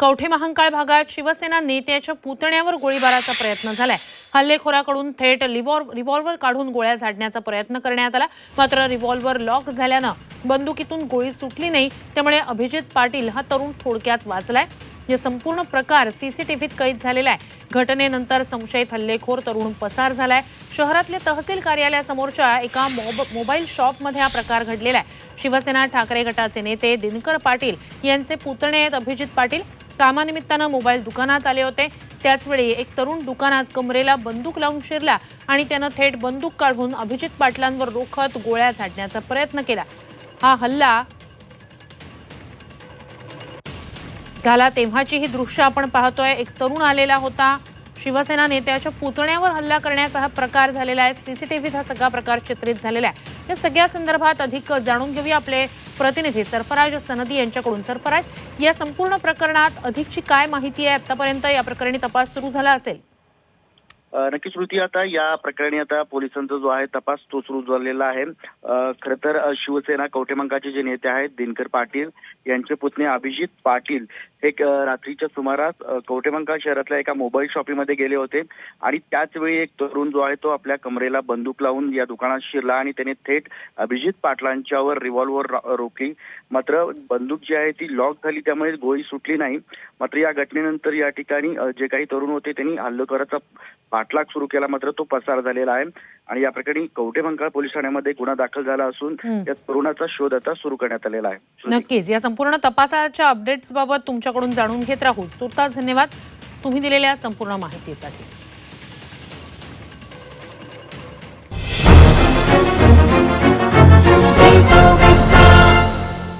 कवठे महांकाळ भागात शिवसेना नेत्याच्या पुतण्यावर गोळीबाराचा प्रयत्न झालाय. हल्लेखोराकडून थेट रिव्हॉल्व्हर रिव्हॉल्वर काढून गोळ्या झाडण्याचा प्रयत्न करण्यात आला. मात्र रिव्हॉल्वर लॉक झाल्यानं बंदुकीतून गोळी सुटली नाही. त्यामुळे अभिजित पाटील हा तरुण थोडक्यात वाचलाय. या संपूर्ण प्रकार सीसीटीव्हीत कैद झालेला आहे. घटनेनंतर संशयित हल्लेखोर तरुण पसार झालाय. शहरातल्या तहसील कार्यालयासमोरच्या एका मोब- मोबाईल शॉपमध्ये हा प्रकार घडलेला आहे. शिवसेना ठाकरे गटाचे नेते दिनकर पाटील यांचे पुतणे आहेत अभिजित पाटील. कामानिमित्तानं मोबाईल दुकानात आले होते. त्याचवेळी एक तरुण दुकानात कमरेला बंदूक लावून शिरला आणि त्यानं थेट बंदूक काढून अभिजित पाटलांवर रोखत गोळ्या झाडण्याचा प्रयत्न केला. हा हल्ला झाला तेव्हाची ही दृश्य आपण पाहतोय. एक तरुण आलेला होता. शिवसेना नेत्याच्या पुतण्यावर हल्ला करण्याचा हा प्रकार झालेला आहे. सीसीटीव्हीत हा सगळा प्रकार चित्रित झालेला आहे. या सगळ्या संदर्भात अधिक जाणून घेऊया आपले प्रतिनिधी सरफराज सनदी यांच्याकडून. सरफराज या संपूर्ण प्रकरणात अधिकची काय माहिती आहे आतापर्यंत? या प्रकरणी तपास सुरू झाला असेल. नक्कीच श्रुती आता या प्रकरणी आता पोलिसांचा जो आहे तपास तो सुरू झालेला आहे. खर तर शिवसेना कवटेमंकाचे जे नेते आहेत दिनकर पाटील यांचे पुतणे अभिजित पाटील हे रात्रीच्या सुमारास कवटेमंका शहरातल्या एका मोबाईल शॉपीमध्ये गेले होते. आणि त्याच वेळी एक तरुण जो आहे तो आपल्या कमरेला बंदूक लावून या दुकानात शिरला आणि त्याने थेट अभिजित पाटलांच्यावर रिव्हॉल्व्हर रोखली मात्र बंदूक जी आहे ती लॉक झाली त्यामुळे गोळी सुटली नाही. मात्र या घटनेनंतर या ठिकाणी जे काही तरुण होते त्यांनी हल्लेखोराचा पाठलाग सुरू केला मात्र तो पसार झालेला आहे. आणि या प्रकरणी कवठेमंकाळ पोलीस ठाण्यामध्ये गुन्हा दाखल झाला असून. या तरुणाचा शोध आता सुरू करण्यात आलेला आहे. नक्कीच. या संपूर्ण तपासाच्या अपडेट्स बाबत तुमच्याकडून जाणून घेत राहू. तुर्तास धन्यवाद. तुम्ही दिलेल्या संपूर्ण माहितीसाठी.